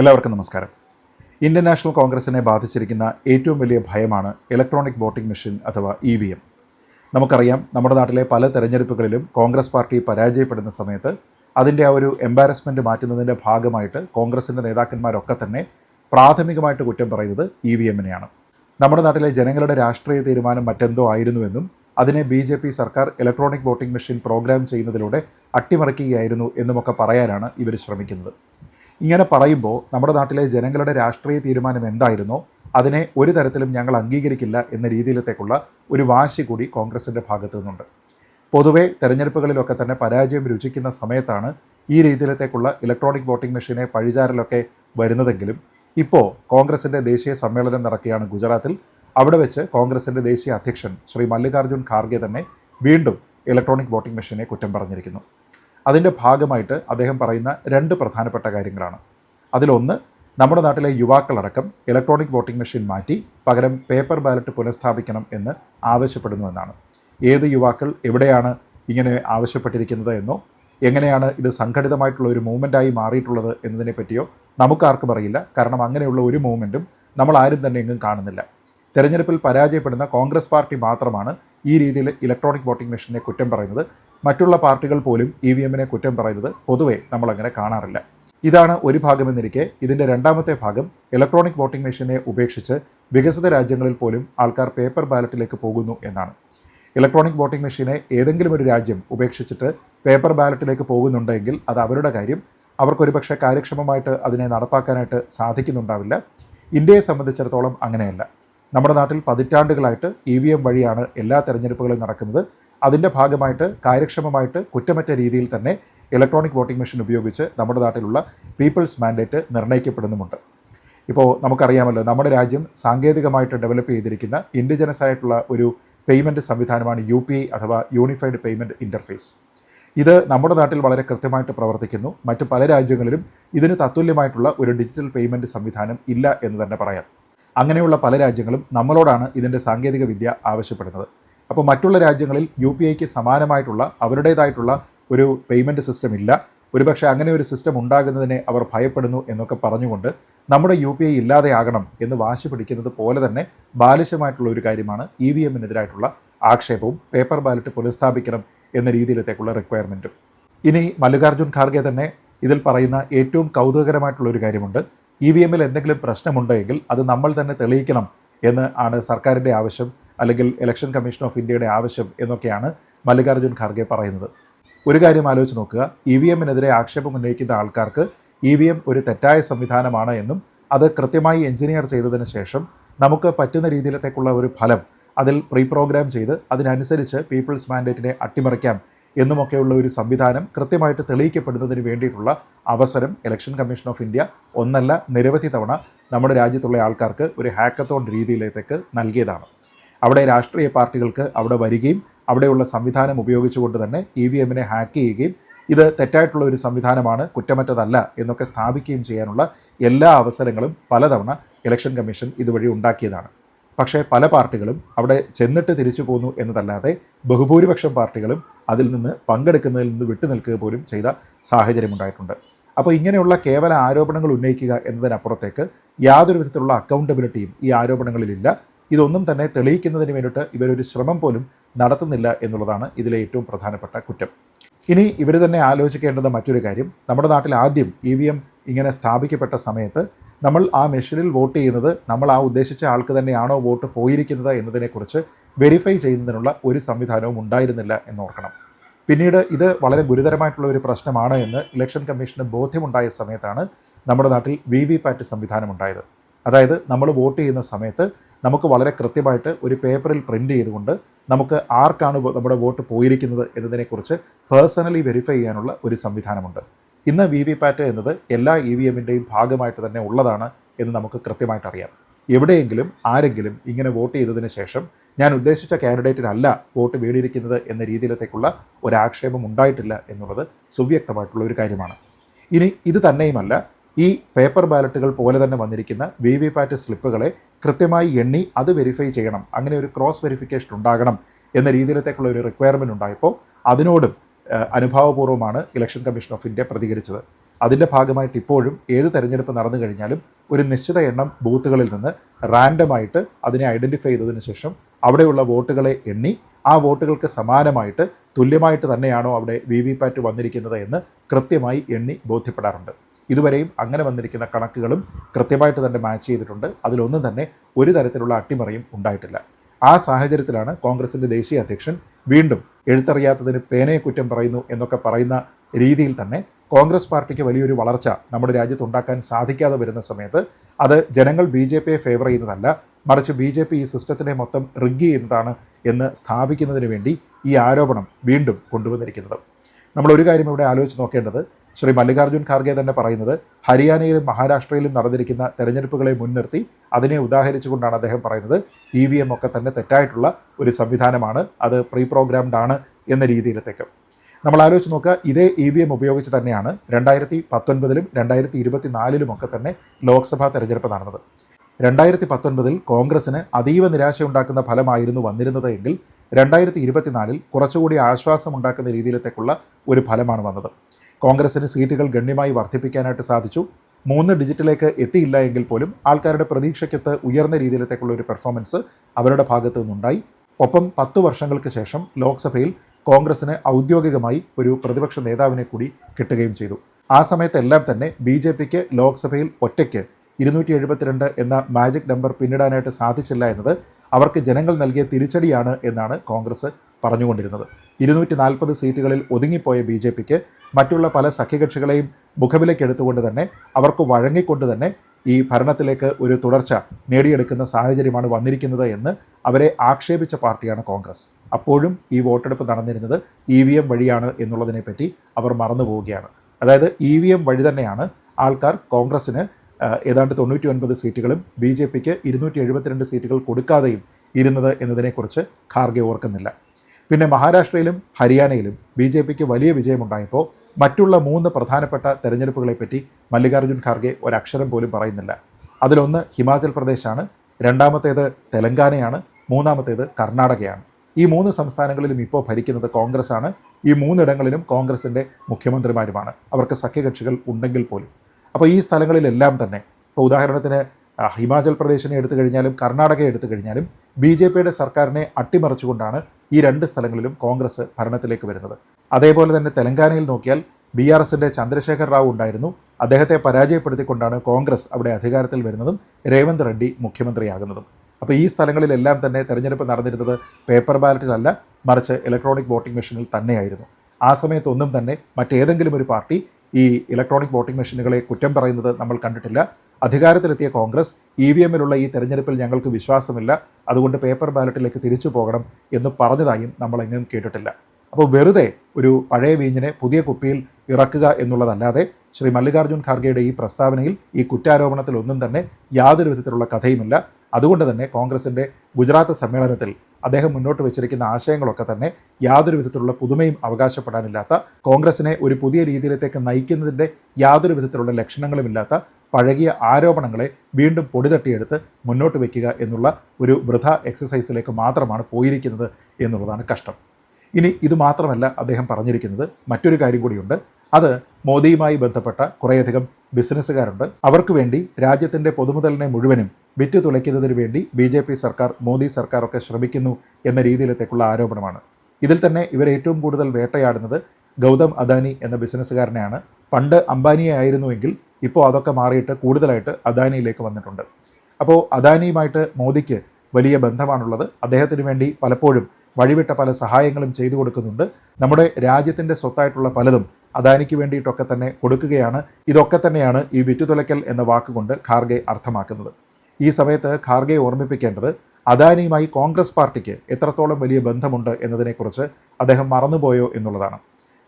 എല്ലാവർക്കും നമസ്കാരം. Indian national കോൺഗ്രസിനെ ബാധിച്ചിരിക്കുന്ന ഏറ്റവും വലിയ ഭയമാണ് ഇലക്ട്രോണിക് വോട്ടിംഗ് മെഷീൻ അഥവാ ഇ വി എം. നമുക്കറിയാം നമ്മുടെ നാട്ടിലെ പല തെരഞ്ഞെടുപ്പുകളിലും കോൺഗ്രസ് പാർട്ടി പരാജയപ്പെടുന്ന സമയത്ത് അതിന്റെ ആ ഒരു എംബാരസ്മെന്റ് മാറ്റുന്നതിന്റെ ഭാഗമായിട്ട് കോൺഗ്രസിന്റെ നേതാക്കന്മാരൊക്കെ തന്നെ പ്രാഥമികമായിട്ട് കുറ്റം പറയുന്നത് ഇ വി എമ്മിനെയാണ്. നമ്മുടെ നാട്ടിലെ ജനങ്ങളുടെ രാഷ്ട്രീയ തീരുമാനം മറ്റെന്തോ ആയിരുന്നുവെന്നും അതിനെ ബി ജെ പി സർക്കാർ ഇലക്ട്രോണിക് വോട്ടിംഗ് മെഷീൻ പ്രോഗ്രാം ചെയ്യുന്നതിലൂടെ അട്ടിമറിക്കുകയായിരുന്നു എന്നുമൊക്കെ പറയാനാണ് ഇവർ ശ്രമിക്കുന്നത്. ഇങ്ങനെ പറയുമ്പോൾ നമ്മുടെ നാട്ടിലെ ജനങ്ങളുടെ രാഷ്ട്രീയ തീരുമാനം എന്തായിരുന്നോ അതിനെ ഒരു തരത്തിലും ഞങ്ങൾ അംഗീകരിക്കില്ല എന്ന രീതിയിലത്തേക്കുള്ള ഒരു വാശി കൂടി കോൺഗ്രസിന്റെ ഭാഗത്തു നിന്നുണ്ട്. പൊതുവെ തെരഞ്ഞെടുപ്പുകളിലൊക്കെ തന്നെ പരാജയം രുചിക്കുന്ന സമയത്താണ് ഈ രീതിയിലത്തേക്കുള്ള ഇലക്ട്രോണിക് വോട്ടിംഗ് മെഷീനെ പഴിചാരലൊക്കെ വരുന്നതെങ്കിലും ഇപ്പോൾ കോൺഗ്രസിന്റെ ദേശീയ സമ്മേളനം നടക്കുകയാണ് ഗുജറാത്തിൽ. അവിടെ വെച്ച് കോൺഗ്രസിന്റെ ദേശീയ അധ്യക്ഷൻ ശ്രീ മല്ലികാർജുൻ ഖാർഗെ തന്നെ വീണ്ടും ഇലക്ട്രോണിക് വോട്ടിംഗ് മെഷീനെ കുറ്റം പറഞ്ഞിരിക്കുന്നു. അതിന്റെ ഭാഗമായിട്ട് അദ്ദേഹം പറയുന്ന രണ്ട് പ്രധാനപ്പെട്ട കാര്യങ്ങളാണ്. അതിലൊന്ന് നമ്മുടെ നാട്ടിലെ യുവാക്കളടക്കം ഇലക്ട്രോണിക് വോട്ടിംഗ് മെഷീൻ മാറ്റി പകരം പേപ്പർ ബാലറ്റ് പുനഃസ്ഥാപിക്കണം എന്ന് ആവശ്യപ്പെടുന്നു എന്നാണ്. ഏത് യുവാക്കൾ എവിടെയാണ് ഇങ്ങനെ ആവശ്യപ്പെട്ടിരിക്കുന്നത് എന്നോ എങ്ങനെയാണ് ഇത് സംഘടിതമായിട്ടുള്ള ഒരു മൂവ്മെന്റായി മാറിയിട്ടുള്ളത് എന്നതിനെ പറ്റിയോ നമുക്കാർക്കും അറിയില്ല. കാരണം അങ്ങനെയുള്ള ഒരു മൂവ്മെന്റും നമ്മൾ ആരും തന്നെ എങ്ങും കാണുന്നില്ല. തെരഞ്ഞെടുപ്പിൽ പരാജയപ്പെടുന്ന കോൺഗ്രസ് പാർട്ടി മാത്രമാണ് ഈ രീതിയിൽ ഇലക്ട്രോണിക് വോട്ടിംഗ് മെഷീനെ കുറ്റം പറയുന്നത്. മറ്റുള്ള പാർട്ടികൾ പോലും ഇ വി എമ്മിനെ കുറ്റം പറയുന്നത് പൊതുവെ നമ്മളങ്ങനെ കാണാറില്ല. ഇതാണ് ഒരു ഭാഗമെന്നിരിക്കെ ഇതിന്റെ രണ്ടാമത്തെ ഭാഗം ഇലക്ട്രോണിക് വോട്ടിംഗ് മെഷീനെ ഉപേക്ഷിച്ച് വികസിത രാജ്യങ്ങളിൽ പോലും ആൾക്കാർ പേപ്പർ ബാലറ്റിലേക്ക് പോകുന്നു എന്നാണ്. ഇലക്ട്രോണിക് വോട്ടിംഗ് മെഷീനെ ഏതെങ്കിലും ഒരു രാജ്യം ഉപേക്ഷിച്ചിട്ട് പേപ്പർ ബാലറ്റിലേക്ക് പോകുന്നുണ്ടെങ്കിൽ അത് അവരുടെ കാര്യം. അവർക്കൊരു പക്ഷേ കാര്യക്ഷമമായിട്ട് അതിനെ നടപ്പാക്കാനായിട്ട് സാധിക്കുന്നുണ്ടാവില്ല. ഇന്ത്യയെ സംബന്ധിച്ചിടത്തോളം അങ്ങനെയല്ല. നമ്മുടെ നാട്ടിൽ പതിറ്റാണ്ടുകളായിട്ട് ഇ വി എം വഴിയാണ് എല്ലാ തെരഞ്ഞെടുപ്പുകളും നടക്കുന്നത്. അതിന്റെ ഭാഗമായിട്ട് കാര്യക്ഷമമായിട്ട് കുറ്റമറ്റ രീതിയിൽ തന്നെ ഇലക്ട്രോണിക് വോട്ടിംഗ് മെഷീൻ ഉപയോഗിച്ച് നമ്മുടെ നാട്ടിലുള്ള പീപ്പിൾസ് മാൻഡേറ്റ് നിർണയിക്കപ്പെടുന്നുമുണ്ട് ഇപ്പോൾ നമുക്കറിയാമല്ലോ നമ്മുടെ രാജ്യം സാങ്കേതികമായിട്ട് ഡെവലപ്പ് ചെയ്തിരിക്കുന്ന ഇൻഡിജനസ് ആയിട്ടുള്ള ഒരു പേയ്മെന്റ് സംവിധാനമാണ് യു പി ഐ അഥവാ യൂണിഫൈഡ് പേയ്മെന്റ് ഇന്റർഫേസ് ഇത് നമ്മുടെ നാട്ടിൽ വളരെ കൃത്യമായിട്ട് പ്രവർത്തിക്കുന്നു. മറ്റ് പല രാജ്യങ്ങളിലും ഇതിന് തത്തുല്യമായിട്ടുള്ള ഒരു ഡിജിറ്റൽ പേയ്മെന്റ് സംവിധാനം ഇല്ല എന്ന് തന്നെ പറയാം. അങ്ങനെയുള്ള പല രാജ്യങ്ങളും നമ്മളോടാണ് ഇതിന്റെ സാങ്കേതിക വിദ്യ ആവശ്യപ്പെടുന്നത്. അപ്പോൾ മറ്റുള്ള രാജ്യങ്ങളിൽ യു പി ഐക്ക് സമാനമായിട്ടുള്ള അവരുടേതായിട്ടുള്ള ഒരു പേയ്മെന്റ് സിസ്റ്റം ഇല്ല. ഒരുപക്ഷെ അങ്ങനെ ഒരു സിസ്റ്റം ഉണ്ടാകുന്നതിനെ അവർ ഭയപ്പെടുന്നു എന്നൊക്കെ പറഞ്ഞുകൊണ്ട് നമ്മുടെ യു പി ഐ ഇല്ലാതെയാകണം എന്ന് വാശി പിടിക്കുന്നത് പോലെ തന്നെ ബാലിശമായിട്ടുള്ള ഒരു കാര്യമാണ് ഇ വി എമ്മിനെതിരായിട്ടുള്ള ആക്ഷേപവും പേപ്പർ ബാലറ്റ് പുനഃസ്ഥാപിക്കണം എന്ന രീതിയിലത്തേക്കുള്ള റിക്വയർമെന്റും ഇനി മല്ലികാർജുൻ ഖാർഗെ തന്നെ ഇതിൽ പറയുന്ന ഏറ്റവും കൗതുകകരമായിട്ടുള്ള ഒരു കാര്യമുണ്ട്. ഇ വി എമ്മിൽ എന്തെങ്കിലും പ്രശ്നമുണ്ടെങ്കിൽ അത് നമ്മൾ തന്നെ തെളിയിക്കണം എന്ന് ആണ് സർക്കാരിന്റെ ആവശ്യം. അല്ലെങ്കിൽ ഇലക്ഷൻ കമ്മീഷൻ ഓഫ് ഇന്ത്യയുടെ ആവശ്യം എന്നൊക്കെയാണ് മല്ലികാർജുൻ ഖാർഗെ പറയുന്നത്. ഒരു കാര്യം ആലോചിച്ച് നോക്കുക. ഇ വി എമ്മിനെതിരെ ആക്ഷേപം ഉന്നയിക്കുന്ന ആൾക്കാർക്ക് ഇ വി എം ഒരു തെറ്റായ സംവിധാനമാണ് എന്നും അത് കൃത്യമായി എഞ്ചിനീയർ ചെയ്തതിന് ശേഷം നമുക്ക് പറ്റുന്ന രീതിയിലത്തേക്കുള്ള ഒരു ഫലം അതിൽ പ്രീ പ്രോഗ്രാം ചെയ്ത് അതിനനുസരിച്ച് പീപ്പിൾസ് മാൻഡേറ്റിനെ അട്ടിമറിക്കാം എന്നുമൊക്കെയുള്ള ഒരു സംവിധാനം കൃത്യമായിട്ട് തെളിയിക്കപ്പെടുന്നതിന് വേണ്ടിയിട്ടുള്ള അവസരം ഇലക്ഷൻ കമ്മീഷൻ ഓഫ് ഇന്ത്യ ഒന്നല്ല നിരവധി തവണ നമ്മുടെ രാജ്യത്തുള്ള ആൾക്കാർക്ക് ഒരു ഹാക്കത്തോൺ രീതിയിലേക്ക് നൽകിയതാണ്. അവിടെ രാഷ്ട്രീയ പാർട്ടികൾക്ക് അവിടെ വരികയും അവിടെയുള്ള സംവിധാനം ഉപയോഗിച്ചുകൊണ്ട് തന്നെ ഇ വി എമ്മിനെ ഹാക്ക് ചെയ്യുകയും ഇത് തെറ്റായിട്ടുള്ള ഒരു സംവിധാനമാണ് കുറ്റമറ്റതല്ല എന്നൊക്കെ സ്ഥാപിക്കുകയും ചെയ്യാനുള്ള എല്ലാ അവസരങ്ങളും പലതവണ ഇലക്ഷൻ കമ്മീഷൻ ഇതുവഴി ഉണ്ടാക്കിയതാണ്. പക്ഷേ പല പാർട്ടികളും അവിടെ ചെന്നിട്ട് തിരിച്ചു പോന്നു എന്നതല്ലാതെ ബഹുഭൂരിപക്ഷം പാർട്ടികളും അതിൽ നിന്ന് പങ്കെടുക്കുന്നതിൽ നിന്ന് വിട്ടുനിൽക്കുക പോലും ചെയ്ത സാഹചര്യമുണ്ടായിട്ടുണ്ട് അപ്പോൾ ഇങ്ങനെയുള്ള കേവല ആരോപണങ്ങൾ ഉന്നയിക്കുക എന്നതിനപ്പുറത്തേക്ക് യാതൊരു വിധത്തിലുള്ള അക്കൗണ്ടബിലിറ്റിയും ഈ ആരോപണങ്ങളിലില്ല. ഇതൊന്നും തന്നെ തെളിയിക്കുന്നതിന് വേണ്ടിയിട്ട് ഇവരൊരു ശ്രമം പോലും നടത്തുന്നില്ല എന്നുള്ളതാണ് ഇതിലെ ഏറ്റവും പ്രധാനപ്പെട്ട കുറ്റം. ഇനി ഇവർ തന്നെ ആലോചിക്കേണ്ടത് മറ്റൊരു കാര്യം. നമ്മുടെ നാട്ടിൽ ആദ്യം ഇ വി എം ഇങ്ങനെ സ്ഥാപിക്കപ്പെട്ട സമയത്ത് നമ്മൾ ആ മെഷീനിൽ വോട്ട് ചെയ്യുന്നത് നമ്മൾ ആ ഉദ്ദേശിച്ച ആൾക്ക് തന്നെയാണോ വോട്ട് പോയിരിക്കുന്നത് എന്നതിനെക്കുറിച്ച് വെരിഫൈ ചെയ്യുന്നതിനുള്ള ഒരു സംവിധാനവും ഉണ്ടായിരുന്നില്ല എന്നോർക്കണം. പിന്നീട് ഇത് വളരെ ഗുരുതരമായിട്ടുള്ള ഒരു പ്രശ്നമാണ് എന്ന് ഇലക്ഷൻ കമ്മീഷന് ബോധ്യമുണ്ടായ സമയത്താണ് നമ്മുടെ നാട്ടിൽ വി വി പാറ്റ് സംവിധാനം ഉണ്ടായത്. അതായത് നമ്മൾ വോട്ട് ചെയ്യുന്ന സമയത്ത് നമുക്ക് വളരെ കൃത്യമായിട്ട് ഒരു പേപ്പറിൽ പ്രിന്റ് ചെയ്തുകൊണ്ട് നമുക്ക് ആർക്കാണ് നമ്മുടെ വോട്ട് പോയിരിക്കുന്നത് എന്നതിനെക്കുറിച്ച് പേഴ്സണലി വെരിഫൈ ചെയ്യാനുള്ള ഒരു സംവിധാനമുണ്ട്. ഇന്ന് വി വി പാറ്റ് എന്നത് എല്ലാ ഇ വി എമ്മിന്റെയും ഭാഗമായിട്ട് തന്നെ ഉള്ളതാണ് എന്ന് നമുക്ക് കൃത്യമായിട്ട് അറിയാം. എവിടെയെങ്കിലും ആരെങ്കിലും ഇങ്ങനെ വോട്ട് ചെയ്തതിന് ശേഷം ഞാൻ ഉദ്ദേശിച്ച കാൻഡിഡേറ്റിനല്ല വോട്ട് വീണിരിക്കുന്നത് എന്ന രീതിയിലത്തേക്കുള്ള ഒരാക്ഷേപം ഉണ്ടായിട്ടില്ല എന്നുള്ളത് സുവ്യക്തമായിട്ടുള്ള ഒരു കാര്യമാണ്. ഇനി ഇത് തന്നെയുമല്ല ഈ പേപ്പർ ബാലറ്റുകൾ പോലെ തന്നെ വന്നിരിക്കുന്ന വി വി പാറ്റ് സ്ലിപ്പുകളെ കൃത്യമായി എണ്ണി അത് വെരിഫൈ ചെയ്യണം. അങ്ങനെ ഒരു ക്രോസ് വെരിഫിക്കേഷൻ ഉണ്ടാകണം എന്ന രീതിയിലത്തേക്കുള്ള ഒരു റിക്വയർമെന്റ് ഉണ്ടായപ്പോൾ അതിനോടും അനുഭാവപൂർവമാണ് ഇലക്ഷൻ കമ്മീഷൻ ഓഫ് ഇന്ത്യ പ്രതികരിച്ചത്. അതിന്റെ ഭാഗമായിട്ട് ഇപ്പോഴും ഏത് തെരഞ്ഞെടുപ്പ് നടന്നു കഴിഞ്ഞാലും ഒരു നിശ്ചിത എണ്ണം ബൂത്തുകളിൽ നിന്ന് റാൻഡമായിട്ട് അതിനെ ഐഡന്റിഫൈ ചെയ്തതിന് ശേഷം അവിടെയുള്ള വോട്ടുകളെ എണ്ണി ആ വോട്ടുകൾക്ക് സമാനമായിട്ട് തുല്യമായിട്ട് തന്നെയാണോ അവിടെ വി വി പാറ്റ് വന്നിരിക്കുന്നത് എന്ന് കൃത്യമായി എണ്ണി ബോധ്യപ്പെടാറുണ്ട്. ഇതുവരെയും അങ്ങനെ വന്നിരിക്കുന്ന കണക്കുകളും കൃത്യമായിട്ട് തന്നെ മാച്ച് ചെയ്തിട്ടുണ്ട്. അതിലൊന്നും തന്നെ ഒരു തരത്തിലുള്ള അട്ടിമറിയും ഉണ്ടായിട്ടില്ല. ആ സാഹചര്യത്തിലാണ് കോൺഗ്രസിന്റെ ദേശീയ അധ്യക്ഷൻ വീണ്ടും എഴുത്തറിയാത്തതിന് പേനയെ കുറ്റം പറയുന്നു എന്നൊക്കെ പറയുന്ന രീതിയിൽ തന്നെ കോൺഗ്രസ് പാർട്ടിക്ക് വലിയൊരു വളർച്ച നമ്മുടെ രാജ്യത്ത് ഉണ്ടാക്കാൻ സാധിക്കാതെ വരുന്ന സമയത്ത് അത് ജനങ്ങൾ ബി ജെ പിയെ ഫേവർ ചെയ്യുന്നതല്ല മറിച്ച് ബി ജെ പി ഈ സിസ്റ്റത്തിനെ മൊത്തം റിഗ് ചെയ്യുന്നതാണ് എന്ന് സ്ഥാപിക്കുന്നതിന് വേണ്ടി ഈ ആരോപണം വീണ്ടും കൊണ്ടുവന്നിരിക്കുന്നത്. നമ്മൾ ഒരു കാര്യം ഇവിടെ ആലോചിച്ച് നോക്കേണ്ടത് ശ്രീ മല്ലികാർജുൻ ഖാർഗെ തന്നെ പറയുന്നത് ഹരിയാനയിലും മഹാരാഷ്ട്രയിലും നടന്നിരിക്കുന്ന തെരഞ്ഞെടുപ്പുകളെ മുൻനിർത്തി അതിനെ ഉദാഹരിച്ചുകൊണ്ടാണ് അദ്ദേഹം പറയുന്നത് ഇ വി എം ഒക്കെ തന്നെ തെറ്റായിട്ടുള്ള ഒരു സംവിധാനമാണ്. അത് പ്രീ പ്രോഗ്രാംഡ് ആണ് എന്ന രീതിയിലത്തേക്ക്. നമ്മൾ ആലോചിച്ച് നോക്കുക ഇതേ ഇ വി എം ഉപയോഗിച്ച് തന്നെയാണ് രണ്ടായിരത്തി പത്തൊൻപതിലും രണ്ടായിരത്തി ഇരുപത്തി നാലിലും ഒക്കെ തന്നെ ലോക്സഭാ തെരഞ്ഞെടുപ്പ് നടന്നത്. രണ്ടായിരത്തി പത്തൊൻപതിൽ കോൺഗ്രസിന് അതീവ നിരാശയുണ്ടാക്കുന്ന ഫലമായിരുന്നു വന്നിരുന്നത് എങ്കിൽ രണ്ടായിരത്തി ഇരുപത്തിനാലിൽ കുറച്ചുകൂടി ആശ്വാസമുണ്ടാക്കുന്ന രീതിയിലത്തേക്കുള്ള ഒരു ഫലമാണ് വന്നത്. കോൺഗ്രസിന് സീറ്റുകൾ ഗണ്യമായി വർദ്ധിപ്പിക്കാനായിട്ട് സാധിച്ചു. മൂന്ന് ഡിജിറ്റിലേക്ക് എത്തിയില്ല എങ്കിൽ പോലും ആൾക്കാരുടെ പ്രതീക്ഷയ്ക്കത്ത് ഉയർന്ന രീതിയിലത്തേക്കുള്ള ഒരു പെർഫോമൻസ് അവരുടെ ഭാഗത്തു നിന്നുണ്ടായി. ഒപ്പം പത്തു വർഷങ്ങൾക്ക് ശേഷം ലോക്സഭയിൽ കോൺഗ്രസിന് ഔദ്യോഗികമായി ഒരു പ്രതിപക്ഷ നേതാവിനെ കൂടി കിട്ടുകയും ചെയ്തു. ആ സമയത്തെല്ലാം തന്നെ ബി ജെ പിക്ക് ലോക്സഭയിൽ ഒറ്റയ്ക്ക് ഇരുന്നൂറ്റി എഴുപത്തിരണ്ട് എന്ന മാജിക് നമ്പർ പിന്നിടാനായിട്ട് സാധിച്ചില്ല എന്നത് അവർക്ക് ജനങ്ങൾ നൽകിയ തിരിച്ചടിയാണ് എന്നാണ് കോൺഗ്രസ് പറഞ്ഞുകൊണ്ടിരുന്നത്. ഇരുന്നൂറ്റി നാൽപ്പത് സീറ്റുകളിൽ ഒതുങ്ങിപ്പോയ ബി ജെ പിക്ക് മറ്റുള്ള പല സഖ്യകക്ഷികളെയും മുഖവിലേക്കെടുത്തുകൊണ്ട് തന്നെ അവർക്ക് വഴങ്ങിക്കൊണ്ട് തന്നെ ഈ ഭരണത്തിലേക്ക് ഒരു തുടർച്ച നേടിയെടുക്കുന്ന സാഹചര്യമാണ് വന്നിരിക്കുന്നത് എന്ന് അവരെ ആക്ഷേപിച്ച പാർട്ടിയാണ് കോൺഗ്രസ്. അപ്പോഴും ഈ വോട്ടെടുപ്പ് നടന്നിരുന്നത് ഇ വി എം വഴിയാണ് എന്നുള്ളതിനെപ്പറ്റി അവർ മറന്നു പോവുകയാണ്. അതായത് ഇ വി എം വഴി തന്നെയാണ് ആൾക്കാർ കോൺഗ്രസ്സിന് ഏതാണ്ട് തൊണ്ണൂറ്റി ഒൻപത് സീറ്റുകളും ബി ജെ പിക്ക് ഇരുന്നൂറ്റി എഴുപത്തിരണ്ട് സീറ്റുകൾ കൊടുക്കാതെയും ഇരുന്നത് എന്നതിനെക്കുറിച്ച് ഖാർഗെ ഓർക്കുന്നില്ല. പിന്നെ മഹാരാഷ്ട്രയിലും ഹരിയാനയിലും ബി ജെ പിക്ക് വലിയ വിജയമുണ്ടായപ്പോൾ മറ്റുള്ള മൂന്ന് പ്രധാനപ്പെട്ട തെരഞ്ഞെടുപ്പുകളെപ്പറ്റി മല്ലികാർജുൻ ഖാർഗെ ഒരക്ഷരം പോലും പറയുന്നില്ല. അതിലൊന്ന് ഹിമാചൽ പ്രദേശാണ് രണ്ടാമത്തേത് തെലങ്കാനയാണ് മൂന്നാമത്തേത് കർണാടകയാണ്. ഈ മൂന്ന് സംസ്ഥാനങ്ങളിലും ഇപ്പോൾ ഭരിക്കുന്നത് കോൺഗ്രസ് ആണ് ഈ മൂന്നിടങ്ങളിലും കോൺഗ്രസിന്റെ മുഖ്യമന്ത്രിമാരുമാണ്. അവർക്ക് സഖ്യകക്ഷികൾ ഉണ്ടെങ്കിൽ പോലും. അപ്പോൾ ഈ സ്ഥലങ്ങളിലെല്ലാം തന്നെ ഇപ്പോൾ ഉദാഹരണത്തിന് ഹിമാചൽ പ്രദേശിനെ എടുത്തു കഴിഞ്ഞാലും കർണാടക എടുത്തു കഴിഞ്ഞാലും ബി ജെ പിയുടെ സർക്കാരിനെ അട്ടിമറിച്ചുകൊണ്ടാണ് ഈ രണ്ട് സ്ഥലങ്ങളിലും കോൺഗ്രസ് ഭരണത്തിലേക്ക് വരുന്നത്. അതേപോലെ തന്നെ തെലങ്കാനയിൽ നോക്കിയാൽ ബി ആർ എസിന്റെ ചന്ദ്രശേഖർ റാവു ഉണ്ടായിരുന്നു. അദ്ദേഹത്തെ പരാജയപ്പെടുത്തിക്കൊണ്ടാണ് കോൺഗ്രസ് അവിടെ അധികാരത്തിൽ വരുന്നതും രേവന്ത് റെഡ്ഡി മുഖ്യമന്ത്രിയാകുന്നതും. അപ്പോൾ ഈ സ്ഥലങ്ങളിലെല്ലാം തന്നെ തെരഞ്ഞെടുപ്പ് നടന്നിരുന്നത് പേപ്പർ ബാലറ്റിലല്ല മറിച്ച് ഇലക്ട്രോണിക് വോട്ടിംഗ് മെഷീനിൽ തന്നെയായിരുന്നു. ആ സമയത്തൊന്നും തന്നെ മറ്റേതെങ്കിലും ഒരു പാർട്ടി ഈ ഇലക്ട്രോണിക് വോട്ടിംഗ് മെഷീനുകളെ കുറ്റം പറയുന്നത് നമ്മൾ കണ്ടിട്ടില്ല. അധികാരത്തിലെത്തിയ കോൺഗ്രസ് ഇ വി എമ്മിലുള്ള ഈ തെരഞ്ഞെടുപ്പിൽ ഞങ്ങൾക്ക് വിശ്വാസമില്ല. അതുകൊണ്ട് പേപ്പർ ബാലറ്റിലേക്ക് തിരിച്ചു പോകണം എന്ന് പറഞ്ഞതായും നമ്മൾ എങ്ങും കേട്ടിട്ടില്ല. അപ്പോൾ വെറുതെ ഒരു പഴയ വീഞ്ഞിനെ പുതിയ കുപ്പിയിൽ ഇറക്കുക എന്നുള്ളതല്ലാതെ ശ്രീ മല്ലികാർജുൻ ഖാർഗെയുടെ ഈ പ്രസ്താവനയിൽ ഈ കുറ്റാരോപണത്തിൽ ഒന്നും തന്നെ യാതൊരു വിധത്തിലുള്ള കഥയുമില്ല. അതുകൊണ്ട് തന്നെ കോൺഗ്രസിന്റെ ഗുജറാത്ത് സമ്മേളനത്തിൽ അദ്ദേഹം മുന്നോട്ട് വെച്ചിരിക്കുന്ന ആശയങ്ങളൊക്കെ തന്നെ യാതൊരു വിധത്തിലുള്ള പുതുമയും അവകാശപ്പെടാനില്ലാത്ത കോൺഗ്രസിനെ ഒരു പുതിയ രീതിയിലേക്ക് നയിക്കുന്നതിന്റെ യാതൊരു വിധത്തിലുള്ള ലക്ഷണങ്ങളുമില്ലാത്ത പഴകിയ ആരോപണങ്ങളെ വീണ്ടും പൊടിതട്ടിയെടുത്ത് മുന്നോട്ട് വയ്ക്കുക എന്നുള്ള ഒരു വൃഥ എക്സസൈസിലേക്ക് മാത്രമാണ് പോയിരിക്കുന്നത് എന്നുള്ളതാണ് കഷ്ടം. ഇനി ഇത് മാത്രമല്ല അദ്ദേഹം പറഞ്ഞിരിക്കുന്നത് മറ്റൊരു കാര്യം കൂടിയുണ്ട്. അത് മോദിയുമായി ബന്ധപ്പെട്ട കുറേയധികം ബിസിനസ്സുകാരുണ്ട്. അവർക്ക് വേണ്ടി രാജ്യത്തിന്റെ പൊതുമുതലിനെ മുഴുവനും വിറ്റ് തുളയ്ക്കുന്നതിന് വേണ്ടി ബി ജെ പി സർക്കാർ മോദി സർക്കാരൊക്കെ ശ്രമിക്കുന്നു എന്ന രീതിയിലത്തേക്കുള്ള ആരോപണമാണ്. ഇതിൽ തന്നെ ഇവർ ഏറ്റവും കൂടുതൽ വേട്ടയാടുന്നത് ഗൗതം അദാനി എന്ന ബിസിനസ്സുകാരനെയാണ്. പണ്ട് അംബാനിയെ ആയിരുന്നുവെങ്കിൽ ഇപ്പോൾ അതൊക്കെ മാറിയിട്ട് കൂടുതലായിട്ട് അദാനിയിലേക്ക് വന്നിട്ടുണ്ട്. അപ്പോൾ അദാനിയുമായിട്ട് മോദിക്ക് വലിയ ബന്ധമാണുള്ളത്. അദ്ദേഹത്തിന് വേണ്ടി പലപ്പോഴും വഴിവിട്ട പല സഹായങ്ങളും ചെയ്തു കൊടുക്കുന്നുണ്ട്. നമ്മുടെ രാജ്യത്തിന്റെ സ്വത്തായിട്ടുള്ള പലതും അദാനിക്ക് വേണ്ടിയിട്ടൊക്കെ തന്നെ കൊടുക്കുകയാണ്. ഇതൊക്കെ തന്നെയാണ് ഈ വിറ്റുതുലയ്ക്കൽ എന്ന വാക്കുകൊണ്ട് ഖാർഗെ അർത്ഥമാക്കുന്നത്. ഈ സമയത്ത് ഖാർഗെ ഓർമ്മിപ്പിക്കേണ്ടത് അദാനിയുമായി കോൺഗ്രസ് പാർട്ടിക്ക് എത്രത്തോളം വലിയ ബന്ധമുണ്ട് എന്നതിനെക്കുറിച്ച് അദ്ദേഹം മറന്നുപോയോ എന്നുള്ളതാണ്.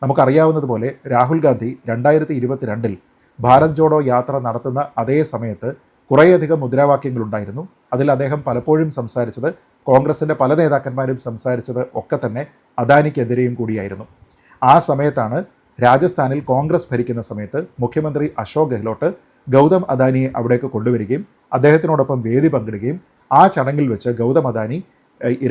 നമുക്കറിയാവുന്നതുപോലെ രാഹുൽ ഗാന്ധി രണ്ടായിരത്തി ഇരുപത്തിരണ്ടിൽ ഭാരത് ജോഡോ യാത്ര നടത്തുന്ന അതേ സമയത്ത് കുറേയധികം മുദ്രാവാക്യങ്ങളുണ്ടായിരുന്നു. അതിൽ അദ്ദേഹം പലപ്പോഴും സംസാരിച്ചത് കോൺഗ്രസിന്റെ പല നേതാക്കന്മാരും സംസാരിച്ചത് ഒക്കെ തന്നെ അദാനിക്കെതിരെയും കൂടിയായിരുന്നു. ആ സമയത്താണ് രാജസ്ഥാനിൽ കോൺഗ്രസ് ഭരിക്കുന്ന സമയത്ത് മുഖ്യമന്ത്രി അശോക് ഗെഹ്ലോട്ട് ഗൗതം അദാനിയെ അവിടേക്ക് കൊണ്ടുവരികയും അദ്ദേഹത്തിനോടൊപ്പം വേദി പങ്കിടുകയും ആ ചടങ്ങിൽ വെച്ച് ഗൗതം അദാനി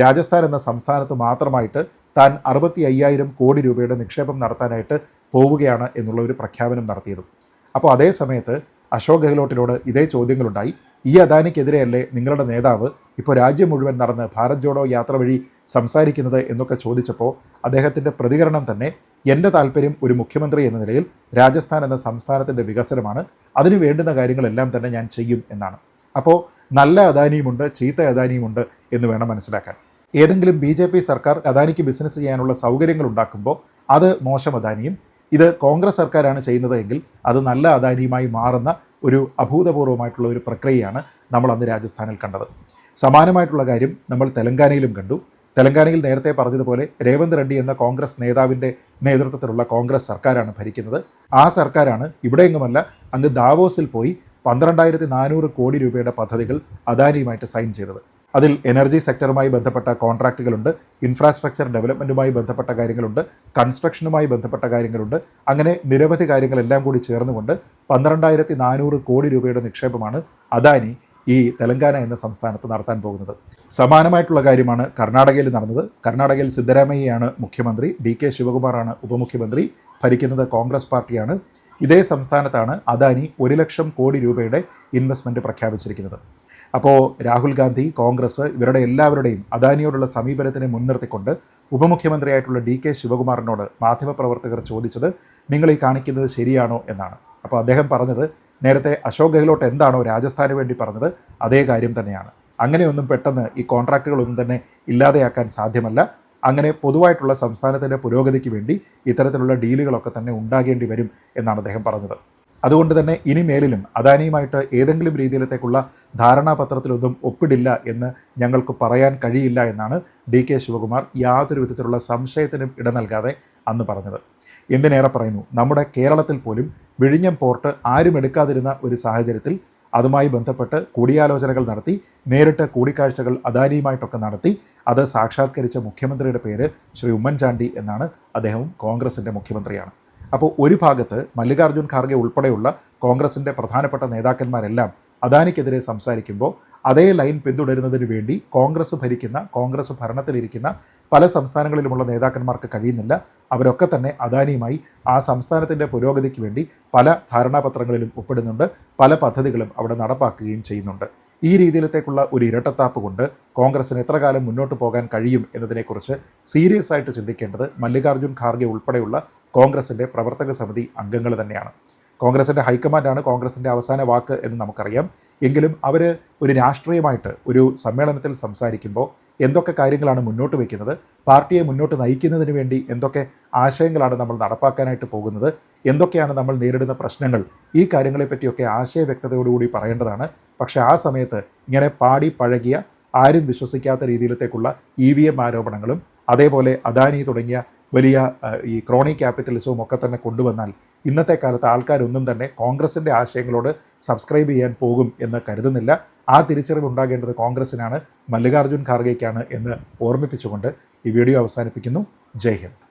രാജസ്ഥാൻ എന്ന സംസ്ഥാനത്ത് മാത്രമായിട്ട് താൻ അറുപത്തി അയ്യായിരം കോടി രൂപയുടെ നിക്ഷേപം നടത്താനായിട്ട് പോവുകയാണ് എന്നുള്ള ഒരു പ്രഖ്യാപനം നടത്തിയതും. അപ്പോൾ അതേ സമയത്ത് അശോക് ഗെഹ്ലോട്ടിനോട് ഇതേ ചോദ്യങ്ങളുണ്ടായി. ഈ അദാനിക്കെതിരെയല്ലേ നിങ്ങളുടെ നേതാവ് ഇപ്പോൾ രാജ്യം മുഴുവൻ നടന്ന് ഭാരത് ജോഡോ യാത്ര വഴി സംസാരിക്കുന്നത് എന്നൊക്കെ ചോദിച്ചപ്പോൾ അദ്ദേഹത്തിന്റെ പ്രതികരണം തന്നെ എന്റെ താല്പര്യം ഒരു മുഖ്യമന്ത്രി എന്ന നിലയിൽ രാജസ്ഥാൻ എന്ന സംസ്ഥാനത്തിന്റെ വികസനമാണ്. അതിന് വേണ്ടുന്ന കാര്യങ്ങളെല്ലാം തന്നെ ഞാൻ ചെയ്യും എന്നാണ്. അപ്പോൾ നല്ല അദാനിയുമുണ്ട് ചീത്ത അദാനിയുമുണ്ട് എന്ന് വേണം മനസ്സിലാക്കാൻ. ഏതെങ്കിലും ബി ജെ പി സർക്കാർ അദാനിക്ക് ബിസിനസ് ചെയ്യാനുള്ള സൗകര്യങ്ങൾ ഉണ്ടാക്കുമ്പോൾ അത് മോശം അദാനിയും ഇത് കോൺഗ്രസ് സർക്കാരാണ് ചെയ്യുന്നത് എങ്കിൽ അത് നല്ല അദാനിയുമായി മാറുന്ന ഒരു അഭൂതപൂർവമായിട്ടുള്ള ഒരു പ്രക്രിയയാണ് നമ്മൾ അന്ന് രാജസ്ഥാനിൽ കണ്ടത്. സമാനമായിട്ടുള്ള കാര്യം നമ്മൾ തെലങ്കാനയിലും കണ്ടു. തെലങ്കാനയിൽ നേരത്തെ പറഞ്ഞതുപോലെ രേവന്ത് റെഡ്ഡി എന്ന കോൺഗ്രസ് നേതാവിന്റെ നേതൃത്വത്തിലുള്ള കോൺഗ്രസ് സർക്കാരാണ് ഭരിക്കുന്നത്. ആ സർക്കാരാണ് ഇവിടെയെങ്ങുമല്ല അങ്ങ് ദാവോസിൽ പോയി പന്ത്രണ്ടായിരത്തി നാനൂറ് കോടി രൂപയുടെ പദ്ധതികൾ അദാനിയുമായിട്ട് സൈൻ ചെയ്തത്. അതിൽ എനർജി സെക്ടറുമായി ബന്ധപ്പെട്ട കോൺട്രാക്റ്റുകളുണ്ട് ഇൻഫ്രാസ്ട്രക്ചർ ഡെവലപ്മെന്റുമായി ബന്ധപ്പെട്ട കാര്യങ്ങളുണ്ട് കൺസ്ട്രക്ഷനുമായി ബന്ധപ്പെട്ട കാര്യങ്ങളുണ്ട്. അങ്ങനെ നിരവധി കാര്യങ്ങളെല്ലാം കൂടി ചേർന്നുകൊണ്ട് പന്ത്രണ്ടായിരത്തി നാനൂറ് കോടി രൂപയുടെ നിക്ഷേപമാണ് അദാനി ഈ തെലങ്കാന എന്ന സംസ്ഥാനത്ത് നടത്താൻ പോകുന്നത്. സമാനമായിട്ടുള്ള കാര്യമാണ് കർണാടകയിൽ നടന്നത്. കർണാടകയിൽ സിദ്ധരാമയ്യയാണ് മുഖ്യമന്ത്രി ഡി കെ ശിവകുമാറാണ് ഉപമുഖ്യമന്ത്രി ഭരിക്കുന്നത് കോൺഗ്രസ് പാർട്ടിയാണ്. ഇതേ സംസ്ഥാനത്താണ് അദാനി ഒരു ലക്ഷം കോടി രൂപയുടെ ഇൻവെസ്റ്റ്മെന്റ് പ്രഖ്യാപിച്ചിരിക്കുന്നത്. അപ്പോൾ രാഹുൽ ഗാന്ധി കോൺഗ്രസ് ഇവരുടെ എല്ലാവരുടെയും അദാനിയോടുള്ള സമീപനത്തിനെ മുൻനിർത്തിക്കൊണ്ട് ഉപമുഖ്യമന്ത്രിയായിട്ടുള്ള ഡി കെ ശിവകുമാറിനോട് മാധ്യമപ്രവർത്തകർ ചോദിച്ചത് നിങ്ങൾ ഈ കാണിക്കുന്നത് ശരിയാണോ എന്നാണ്. അപ്പോൾ അദ്ദേഹം പറഞ്ഞത് നേരത്തെ അശോക് ഗെഹ്ലോട്ട് എന്താണോ രാജസ്ഥാന് വേണ്ടി പറഞ്ഞത് അതേ കാര്യം തന്നെയാണ്. അങ്ങനെയൊന്നും പെട്ടെന്ന് ഈ കോൺട്രാക്റ്റുകളൊന്നും തന്നെ ഇല്ലാതെയാക്കാൻ സാധ്യമല്ല. അങ്ങനെ പൊതുവായിട്ടുള്ള സംസ്ഥാനത്തിന്റെ പുരോഗതിക്ക് വേണ്ടി ഇത്തരത്തിലുള്ള ഡീലുകളൊക്കെ തന്നെ ഉണ്ടാകേണ്ടി വരും എന്നാണ് അദ്ദേഹം പറഞ്ഞത്. അതുകൊണ്ട് തന്നെ ഇനി മേലിലും അദാനിയുമായിട്ട് ഏതെങ്കിലും രീതിയിലത്തേക്കുള്ള ധാരണാപത്രത്തിലൊന്നും ഒപ്പിടില്ല എന്ന് ഞങ്ങൾക്ക് പറയാൻ കഴിയില്ല എന്നാണ് ഡി കെ ശിവകുമാർ യാതൊരു വിധത്തിലുള്ള സംശയത്തിനും ഇട നൽകാതെ അന്ന് പറഞ്ഞത്. എന്തിനേറെ പറയുന്നു നമ്മുടെ കേരളത്തിൽ പോലും വിഴിഞ്ഞം പോർട്ട് ആരും എടുക്കാതിരുന്ന ഒരു സാഹചര്യത്തിൽ അതുമായി ബന്ധപ്പെട്ട് കൂടിയാലോചനകൾ നടത്തി നേരിട്ട് കൂടിക്കാഴ്ചകൾ അദാനിയുമായിട്ടൊക്കെ നടത്തി അത് സാക്ഷാത്കരിച്ച മുഖ്യമന്ത്രിയുടെ പേര് ശ്രീ ഉമ്മൻചാണ്ടി എന്നാണ് അദ്ദേഹവും കോൺഗ്രസിന്റെ മുഖ്യമന്ത്രിയാണ്. അപ്പോൾ ഒരു ഭാഗത്ത് മല്ലികാർജുൻ ഖാർഗെ ഉൾപ്പെടെയുള്ള കോൺഗ്രസിന്റെ പ്രധാനപ്പെട്ട നേതാക്കന്മാരെല്ലാം അദാനിക്കെതിരെ സംസാരിക്കുമ്പോൾ അതേ ലൈൻ പിന്തുടരുന്നതിന് വേണ്ടി കോൺഗ്രസ് ഭരിക്കുന്ന കോൺഗ്രസ് ഭരണത്തിലിരിക്കുന്ന പല സംസ്ഥാനങ്ങളിലുമുള്ള നേതാക്കന്മാർക്ക് കഴിയുന്നില്ല. അവരൊക്കെ തന്നെ അദാനിയുമായി ആ സംസ്ഥാനത്തിന്റെ പുരോഗതിക്ക് വേണ്ടി പല ധാരണാപത്രങ്ങളിലും ഒപ്പിടുന്നുണ്ട്. പല പദ്ധതികളും അവിടെ നടപ്പാക്കുകയും ചെയ്യുന്നുണ്ട്. ഈ രീതിയിലത്തേക്കുള്ള ഒരു ഇരട്ടത്താപ്പ് കൊണ്ട് കോൺഗ്രസിന് എത്ര കാലം മുന്നോട്ട് പോകാൻ കഴിയും എന്നതിനെക്കുറിച്ച് സീരിയസ് ആയിട്ട് ചിന്തിക്കേണ്ടത് മല്ലികാർജുൻ ഖാർഗെ ഉൾപ്പെടെയുള്ള കോൺഗ്രസിന്റെ പ്രവർത്തക സമിതി അംഗങ്ങൾ തന്നെയാണ്. കോൺഗ്രസിന്റെ ഹൈക്കമാൻഡാണ് കോൺഗ്രസിന്റെ അവസാന വാക്ക് എന്ന് നമുക്കറിയാം. എങ്കിലും അവർ ഒരു രാഷ്ട്രീയമായിട്ട് ഒരു സമ്മേളനത്തിൽ സംസാരിക്കുമ്പോൾ എന്തൊക്കെ കാര്യങ്ങളാണ് മുന്നോട്ട് വയ്ക്കുന്നത് പാർട്ടിയെ മുന്നോട്ട് നയിക്കുന്നതിന് വേണ്ടി എന്തൊക്കെ ആശയങ്ങളാണ് നമ്മൾ നടപ്പാക്കാനായിട്ട് പോകുന്നത് എന്തൊക്കെയാണ് നമ്മൾ നേരിടുന്ന പ്രശ്നങ്ങൾ ഈ കാര്യങ്ങളെപ്പറ്റിയൊക്കെ ആശയ വ്യക്തതയോടുകൂടി പറയേണ്ടതാണ്. പക്ഷേ ആ സമയത്ത് ഇങ്ങനെ പാടി പഴകിയ ആരും വിശ്വസിക്കാത്ത രീതിയിലത്തേക്കുള്ള ഇ വി എം ആരോപണങ്ങളും അതേപോലെ അദാനി തുടങ്ങിയ വലിയ ഈ ക്രോണി ക്യാപിറ്റലിസവും ഒക്കെ തന്നെ കൊണ്ടുവന്നാൽ ഇന്നത്തെ കാലത്ത് ആൾക്കാരൊന്നും തന്നെ കോൺഗ്രസിന്റെ ആശയങ്ങളോട് സബ്സ്ക്രൈബ് ചെയ്യാൻ പോകും എന്ന് കരുതുന്നില്ല. ആ തിരിച്ചറിവ് ഉണ്ടാകേണ്ടത് കോൺഗ്രസിനാണ്. മല്ലികാർജുൻ ഖാർഗെയ്ക്കാണ് എന്ന് ഓർമ്മിപ്പിച്ചുകൊണ്ട് ഈ വീഡിയോ അവസാനിപ്പിക്കുന്നു. ജയ് ഹിന്ദ്.